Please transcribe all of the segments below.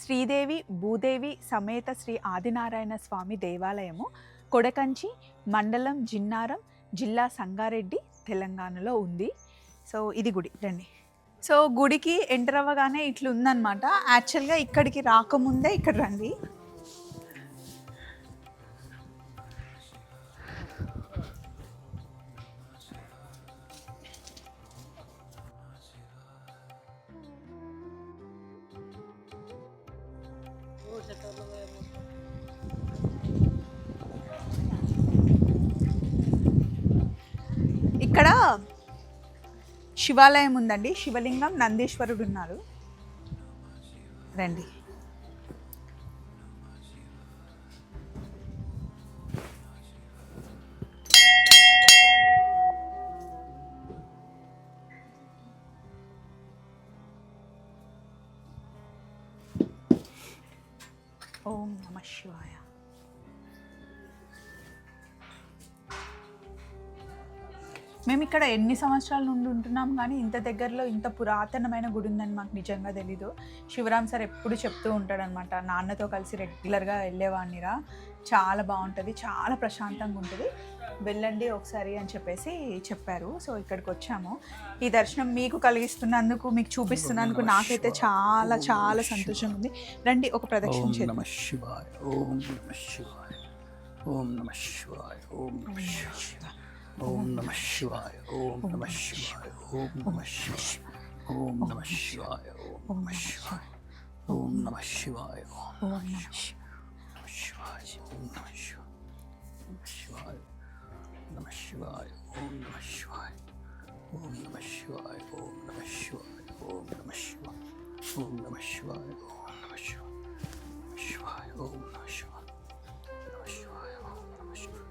శ్రీదేవి భూదేవి సమేత శ్రీ ఆదినారాయణ స్వామి దేవాలయము కొడకంచి మండలం జిన్నారం జిల్లా సంగారెడ్డి తెలంగాణలో ఉంది. సో ఇది గుడి. రండి. సో గుడికి ఎంటర్ అవ్వగానే ఇట్లా ఉందన్నమాట యాక్చువల్గా ఇక్కడికి రాకముందే ఇక్కడ రండి. ఇక్కడ శివాలయం ఉందండి. శివలింగం నందీశ్వరుడు ఉన్నారు రండి. ఓం నమ శివాయ మేము ఇక్కడ ఎన్ని సంవత్సరాల నుండి ఉంటున్నాం కానీ ఇంత దగ్గరలో ఇంత పురాతనమైన గుడి ఉందని మాకు నిజంగా తెలీదు. శివరామ్ సార్ ఎప్పుడు చెప్తూ ఉంటాడనమాట నాన్నతో కలిసి రెగ్యులర్గా వెళ్ళేవాడినిరా. చాలా బాగుంటుంది చాలా ప్రశాంతంగా ఉంటుంది వెళ్ళండి ఒకసారి అని చెప్పేసి చెప్పారు సో ఇక్కడికి వచ్చాము ఈ దర్శనం మీకు కలిగిస్తున్నందుకు మీకు చూపిస్తున్నందుకు నాకైతే చాలా చాలా సంతోషంగా ఉంది రండి ఒక ప్రదక్షిణ చేద్దాం శివాయ ఓం నమ శివాయ ఓం నమ శివాయ ఓం నమ శివాయ ఓం నమ శివాయ ఓం నమ శివాయ ఓం నమ శివాయ ఓం నమ శివాయ ఓం నమ శివాయ ఓం నమ శివాయ ఓం నమ శివాయ శివాయ ఓం నమ శివాయ నమ శివాయ ఓం నమ శివాయ ఓం నమ శివాయ ఓం నమ శివాయ ఓం నమ శివాయ ఓం నమ శివాయ ఓం నమ శివాయ ఓం నమ శివాయ నమ శివాయ ఓం నమ శివాయ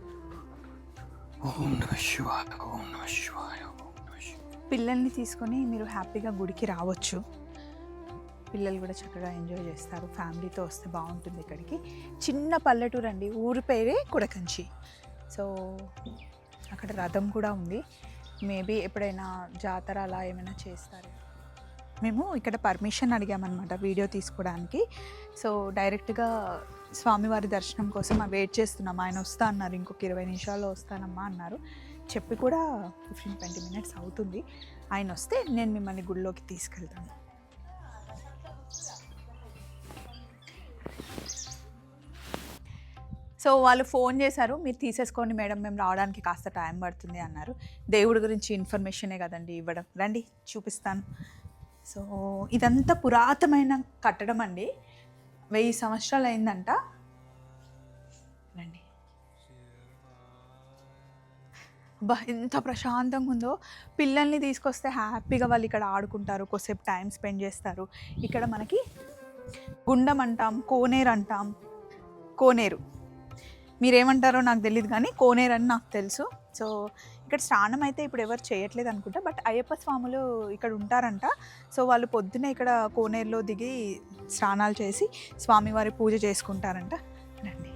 ఓం నమ శివాయ ఓం నమ శివాయ ఓం నమ శివాయ పిల్లల్ని తీసుకొని మీరు హ్యాపీగా గుడికి రావచ్చు పిల్లలు కూడా చక్కగా ఎంజాయ్ చేస్తారు. ఫ్యామిలీతో వస్తే బాగుంటుంది ఇక్కడికి. చిన్న పల్లెటూరు అండి. ఊరి పేరే కుడకంచి. సో అక్కడ రథం కూడా ఉంది. మేబీ ఎప్పుడైనా జాతర అలా ఏమైనా చేస్తారు మేము ఇక్కడ పర్మిషన్ అడిగామన్నమాట వీడియో తీసుకోవడానికి. సో డైరెక్ట్గా స్వామివారి దర్శనం కోసం వెయిట్ చేస్తున్నాం. ఆయన వస్తా అన్నారు. ఇంకొక ఇరవై నిమిషాల్లో వస్తానమ్మా అన్నారు. చెప్పి కూడా ఫిఫ్టీన్ ట్వంటీ మినిట్స్ అవుతుంది. ఆయన వస్తే నేను మిమ్మల్ని గుడిలోకి తీసుకెళ్తాను. సో వాళ్ళు ఫోన్ చేశారు మీరు తీసేసుకోండి మేడం మేము రావడానికి కాస్త టైం పడుతుంది అన్నారు. దేవుడి గురించి ఇన్ఫర్మేషనే కదండి ఇవ్వడం. రండి చూపిస్తాను. సో ఇదంతా పురాతనమైన కట్టడం అండి. వెయ్యి సంవత్సరాలు అయిందంట. రండి. ఎంత ప్రశాంతంగా ఉందో. పిల్లల్ని తీసుకొస్తే హ్యాపీగా వాళ్ళు ఇక్కడ ఆడుకుంటారు కొద్దిసేపు టైం స్పెండ్ చేస్తారు. ఇక్కడ మనకి గుండం అంటాం కోనేరు అంటాం. కోనేరు. మీరేమంటారో నాకు తెలియదు కానీ కోనేరు అని నాకు తెలుసు. సో ఇక్కడ స్నానం అయితే ఇప్పుడు ఎవరు చేయట్లేదు అనుకుంటా బట్ అయ్యప్ప స్వాములు ఇక్కడ ఉంటారంట. సో వాళ్ళు పొద్దునే ఇక్కడ కోనేరులో దిగి స్నానాలు చేసి స్వామివారి పూజ చేసుకుంటారంట. రండి.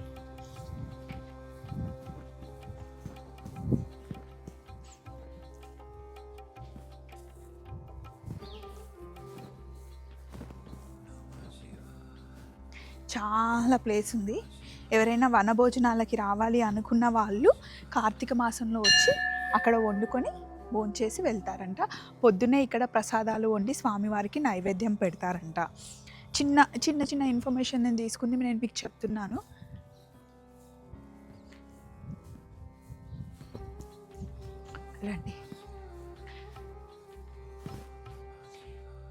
చాలా ప్లేస్ ఉంది. ఎవరైనా వనభోజనాలకి రావాలి అనుకున్న వాళ్ళు కార్తీక మాసంలో వచ్చి అక్కడ వండుకొని భోంచేసి వెళ్తారంట. పొద్దున్నే ఇక్కడ ప్రసాదాలు వండి స్వామివారికి నైవేద్యం పెడతారంట. చిన్న చిన్న చిన్న ఇన్ఫర్మేషన్ నేను తీసుకుంది నేను మీకు చెప్తున్నాను. రండి.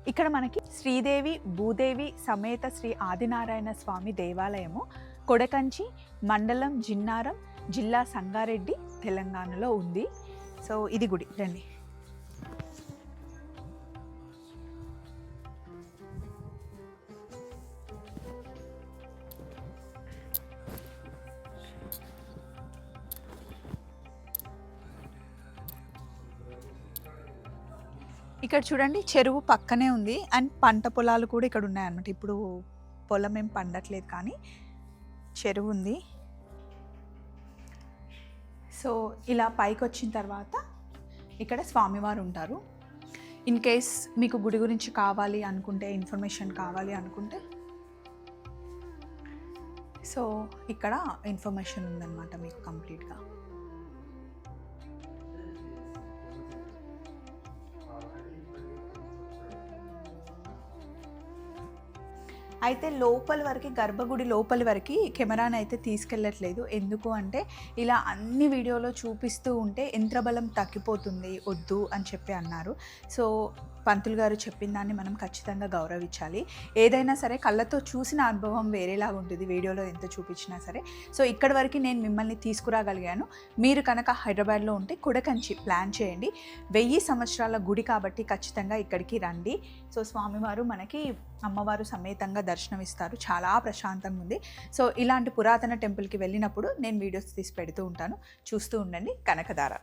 ఇక్కడ మనకి శ్రీదేవి భూదేవి సమేత శ్రీ ఆదినారాయణ స్వామి దేవాలయము. కొడకంచి మండలం జిన్నారం జిల్లా సంగారెడ్డి తెలంగాణలో ఉంది. సో ఇది గుడి. రండి. ఇక్కడ చూడండి చెరువు పక్కనే ఉంది. అండ్ పంట పొలాలు కూడా ఇక్కడ ఉన్నాయన్నమాట ఇప్పుడు పొలం ఏం పండట్లేదు కానీ చెరువు ఉంది సో ఇలా పైకి వచ్చిన తర్వాత ఇక్కడ స్వామివారు ఉంటారు ఇన్ కేస్ మీకు గుడి గురించి కావాలి అనుకుంటే ఇన్ఫర్మేషన్ కావాలి అనుకుంటే సో ఇక్కడ ఇన్ఫర్మేషన్ ఉందన్నమాట మీకు కంప్లీట్గా. అయితే లోపల వరకు గర్భగుడి లోపలి వరకు కెమెరాని అయితే తీసుకెళ్ళట్లేదు. ఎందుకు అంటే ఇలా అన్ని వీడియోలో చూపిస్తూ ఉంటే యంత్రబలం తగ్గిపోతుంది వద్దు అని చెప్పి అన్నారు. సో పంతులు గారు చెప్పిన దాన్ని మనం ఖచ్చితంగా గౌరవించాలి. ఏదైనా సరే కళ్ళతో చూసిన అనుభవం వేరేలాగా ఉంటుంది వీడియోలో ఎంత చూపించినా సరే. సో ఇక్కడి వరకు నేను మిమ్మల్ని తీసుకురాగలిగాను. మీరు కనుక హైదరాబాద్లో ఉంటే కుడకంచి ప్లాన్ చేయండి. వెయ్యి సంవత్సరాల గుడి కాబట్టి ఖచ్చితంగా ఇక్కడికి రండి. సో స్వామివారు మనకి అమ్మవారు సమేతంగా దర్శనమిస్తారు. చాలా ప్రశాంతంగా ఉంది. సో ఇలాంటి పురాతన టెంపుల్కి వెళ్ళినప్పుడు నేను వీడియోస్ తీసి పెడుతూ ఉంటాను. చూస్తూ ఉండండి కనకదార